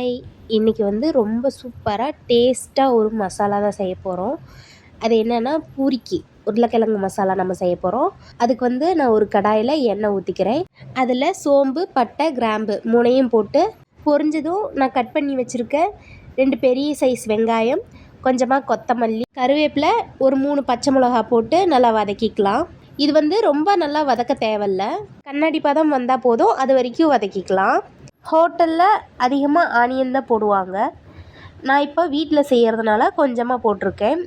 Hi இன்றைக்கி வந்து ரொம்ப சூப்பராக டேஸ்ட்டாக ஒரு மசாலா தான் செய்ய போகிறோம் அது என்னென்னா பூரிக்கு உருளைக்கிழங்கு மசாலா நம்ம செய்ய போகிறோம் அதுக்கு வந்து நான் ஒரு கடாயில் எண்ணெய் ஊற்றிக்கிறேன் அதில் சோம்பு பட்டை கிராம்பு மூணையும் போட்டு பொரிஞ்சதும் நான் கட் பண்ணி வச்சுருக்க ரெண்டு பெரிய சைஸ் வெங்காயம் கொஞ்சமாக கொத்தமல்லி கருவேப்பிலை ஒரு மூணு பச்சை மிளகா போட்டு நல்லா வதக்கிக்கலாம். இது வந்து ரொம்ப நல்லா வதக்க தேவையில்ல. கண்ணாடி பதம் வந்தால் போதும் அது வரைக்கும் வதக்கிக்கலாம். ஹோட்டலில் அதிகமாக ஆனியன் தான் போடுவாங்க. நான் இப்போ வீட்டில் செய்கிறதுனால கொஞ்சமாக போட்டிருக்கேன்.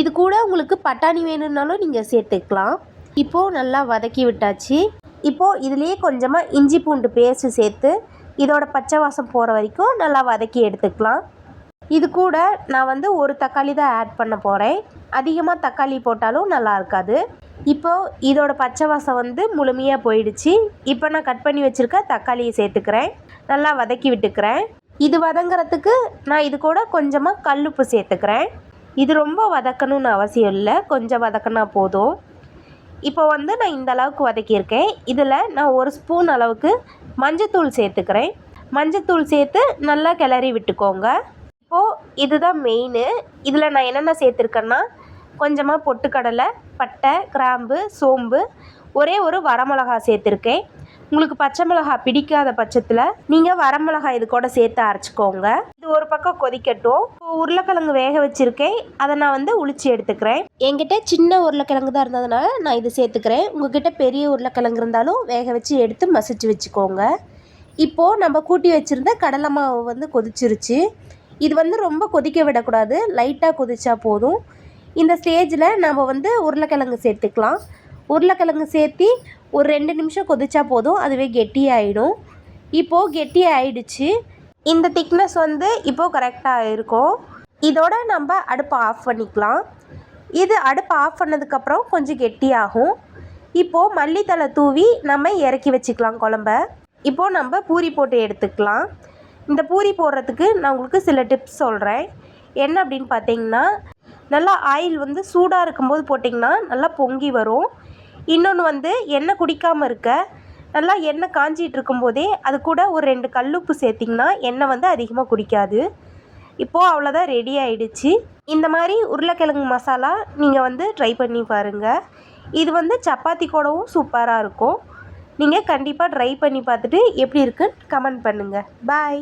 இது கூட உங்களுக்கு பட்டாணி வேணும்னாலும் நீங்கள் சேர்த்துக்கலாம். இப்போது நல்லா வதக்கி விட்டாச்சு. இப்போது இதுலேயே கொஞ்சமாக இஞ்சி பூண்டு பேஸ்ட்டு சேர்த்து இதோட பச்சை வாசம் போகிற வரைக்கும் நல்லா வதக்கி எடுத்துக்கலாம். இது கூட நான் வந்து ஒரு தக்காளி தான் ஆட் பண்ண போகிறேன் அதிகமாக தக்காளி போட்டாலும் நல்லா இருக்காது. இப்போது இதோட பச்சை வாசம் வந்து முழுமையாக போயிடுச்சு. இப்போ நான் கட் பண்ணி வச்சுருக்க தக்காளியை சேர்த்துக்கிறேன். நல்லா வதக்கி விட்டுக்கிறேன். இது வதங்குறதுக்கு நான் இது கூட கொஞ்சமாக கல்லுப்பு சேர்த்துக்கிறேன். இது ரொம்ப வதக்கணும்னு அவசியம் இல்லை. கொஞ்சம் வதக்கினா போதும். இப்போ வந்து நான் இந்த அளவுக்கு வதக்கியிருக்கேன். இதில் நான் ஒரு ஸ்பூன் அளவுக்கு மஞ்சத்தூள் சேர்த்துக்கிறேன். மஞ்சத்தூள் சேர்த்து நல்லா கிளறி விட்டுக்கோங்க. இப்போது இதுதான் மெயின் இதில் நான் என்னென்ன சேர்த்துருக்கேன்னா கொஞ்சமாக பொட்டுக்கடலை பட்டை கிராம்பு சோம்பு ஒரே ஒரு வரமிளகா சேர்த்துருக்கேன். உங்களுக்கு பச்சை மிளகா பிடிக்காத பட்சத்தில் நீங்கள் வரமிளகா இது கூட சேர்த்து அரைச்சிக்கோங்க. இது ஒரு பக்கம் கொதிக்கட்டும். இப்போ உருளைக்கிழங்கு வேக வச்சுருக்கேன். அதை நான் வந்து உளிச்சு எடுத்துக்கிறேன். என்கிட்ட சின்ன உருளைக்கிழங்கு தான் இருந்ததுனால நான் இது சேர்த்துக்கிறேன். உங்ககிட்ட பெரிய உருளைக்கிழங்கு இருந்தாலும் வேக வச்சு எடுத்து மசிச்சு வச்சுக்கோங்க. இப்போது நம்ம கூட்டி வச்சுருந்த கடலை மாவு வந்து கொதிச்சிருச்சு. இது வந்து ரொம்ப கொதிக்க விடக்கூடாது. லைட்டாக கொதிச்சா போதும். இந்த ஸ்டேஜில் நம்ம வந்து உருளைக்கிழங்கு சேர்த்துக்கலாம். உருளைக்கிழங்கு சேர்த்தி ஒரு ரெண்டு நிமிஷம் கொதிச்சா போதும். அதுவே கெட்டியாயிடும். இப்போது கெட்டி ஆயிடுச்சு இந்த திக்னஸ் வந்து இப்போது கரெக்டாக இருக்கும். இதோட நம்ம அடுப்பை ஆஃப் பண்ணிக்கலாம். இது அடுப்பை ஆஃப் பண்ணதுக்கப்புறம் கொஞ்சம் கெட்டியாகும். இப்போது மல்லித்தலை தூவி நம்ம இறக்கி வச்சுக்கலாம் குழம்ப. இப்போது நம்ம பூரி போட்டு எடுத்துக்கலாம். இந்த பூரி போடுறதுக்கு நான் உங்களுக்கு சில டிப்ஸ் சொல்கிறேன் என்ன அப்படின்னு பார்த்தீங்கன்னா நல்லா ஆயில் வந்து சூடாக இருக்கும்போது போட்டிங்கன்னா நல்லா பொங்கி வரும். இன்னொன்று வந்து எண்ணெய் குடிக்காமல் இருக்க நல்லா எண்ணெய் காஞ்சிகிட்டு இருக்கும்போதே அது கூட ஒரு ரெண்டு கல்லுப்பு சேர்த்திங்கன்னா எண்ணெய் வந்து அதிகமாக குடிக்காது. இப்போது அவ்வளோதான் ரெடி ஆகிடுச்சு இந்த மாதிரி உருளைக்கிழங்கு மசாலா நீங்கள் வந்து ட்ரை பண்ணி பாருங்கள் இது வந்து சப்பாத்தி கூடவும் சூப்பராக இருக்கும். நீங்கள் கண்டிப்பாக ட்ரை பண்ணி பார்த்துட்டு எப்படி இருக்குன்னு கமெண்ட் பண்ணுங்கள் பாய்